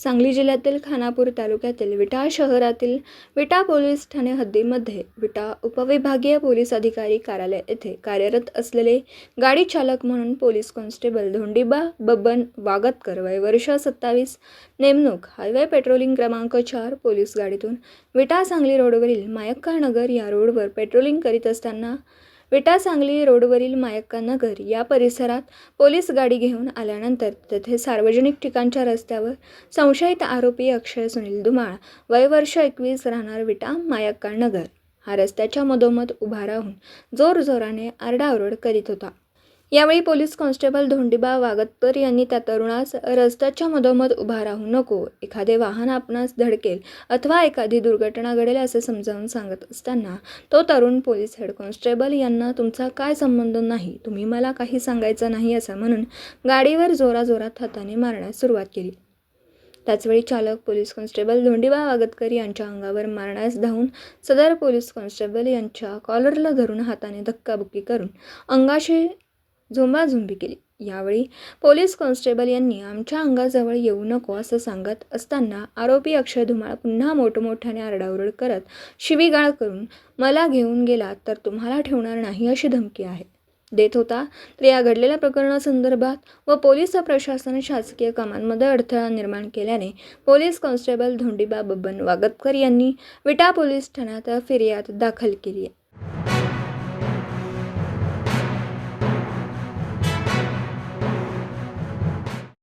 सांगली जिल्ह्यातील खानापूर तालुक्यातील विटा शहरातील विटा पोलीस ठाणे हद्दीमध्ये विटा उपविभागीय पोलीस अधिकारी कार्यालय येथे कार्यरत असलेले गाडी चालक म्हणून पोलीस कॉन्स्टेबल धोंडीबा बबन वागतकर वय वर्ष सत्तावीस नेमणूक हायवे पेट्रोलिंग क्रमांक चार पोलीस गाडीतून विटा सांगली रोडवरील मायक्का नगर या रोडवर पेट्रोलिंग करीत असताना विटा सांगली रोडवरील मायक्का नगर या परिसरात पोलीस गाडी घेऊन आल्यानंतर तेथे सार्वजनिक ठिकाणच्या रस्त्यावर संशयित आरोपी अक्षय सुनील दुमाळ वय वर्ष एकवीस राहणार विटा मायक्का नगर हा रस्त्याच्या मधोमध उभा राहून जोरजोराने आरडाओरड करीत होता. यावेळी पोलीस कॉन्स्टेबल धोंडीबा वागतकर यांनी त्या तरुणास रस्त्याच्या मधोमध उभा राहू नको एखादे वाहन आपणास धडकेल अथवा एखादी दुर्घटना घडेल असे समजावून सांगत असताना तो तरुण पोलीस हेड कॉन्स्टेबल यांना तुमचा काय संबंध नाही तुम्ही मला काही सांगायचं नाही असं म्हणून गाडीवर जोराजोरात हाताने मारण्यास सुरुवात केली. त्याचवेळी चालक पोलीस कॉन्स्टेबल धोंडीबा वागतकर यांच्या अंगावर मारण्यास धावून सदर पोलीस कॉन्स्टेबल यांच्या कॉलरला धरून हाताने धक्काबुक्की करून अंगाशी झुंबाझुंबी केली. यावेळी पोलीस कॉन्स्टेबल यांनी आमच्या अंगाजवळ येऊ नको असं सांगत असताना आरोपी अक्षय धुमाळ पुन्हा मोठमोठ्याने आरडाओरड करत शिवीगाळ करून मला घेऊन गेला तर तुम्हाला ठेवणार नाही अशी धमकी आहे. देत होता. तर या घडलेल्या प्रकरणासंदर्भात व पोलीस प्रशासन शासकीय कामांमध्ये अडथळा निर्माण केल्याने पोलीस कॉन्स्टेबल धोंडीबा बब्बन वागतकर यांनी विटा पोलीस ठाण्यात फिर्याद दाखल केली आहे.